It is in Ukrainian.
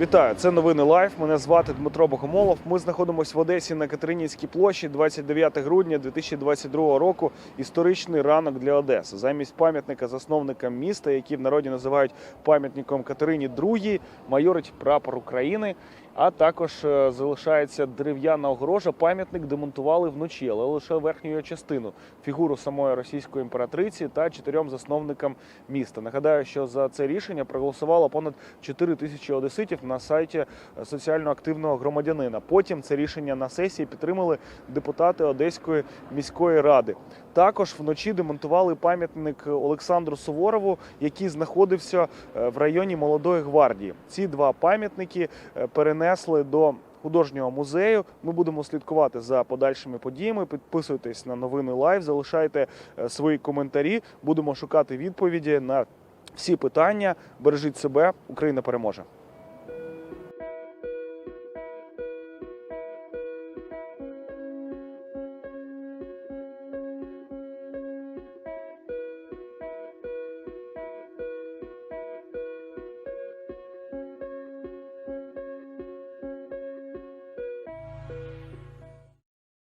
Вітаю, це новини Лайф. Мене звати Дмитро Богомолов. Ми знаходимося в Одесі на Катеринінській площі 29 грудня 2022 року. Історичний ранок для Одеси. Замість пам'ятника засновникам міста, який в народі називають пам'ятником Катерині II, майорить прапор України. А також е, залишається дерев'яна огорожа. Пам'ятник демонтували вночі, але лише верхню його частину фігуру самої російської імператриці та чотирьом засновникам міста. Нагадаю, що за це рішення проголосувало понад 4 тисячі одеситів на сайті соціально активного громадянина. Потім це рішення на сесії підтримали депутати Одеської міської ради. Також вночі демонтували пам'ятник Олександру Суворову, який знаходився е, в районі Молодої гвардії. Ці два пам'ятники е, перенесли до художнього музею. Ми будемо слідкувати за подальшими подіями. Підписуйтесь на новини Лайв, залишайте е, свої коментарі. Будемо шукати відповіді на всі питання. Бережіть себе, Україна переможе.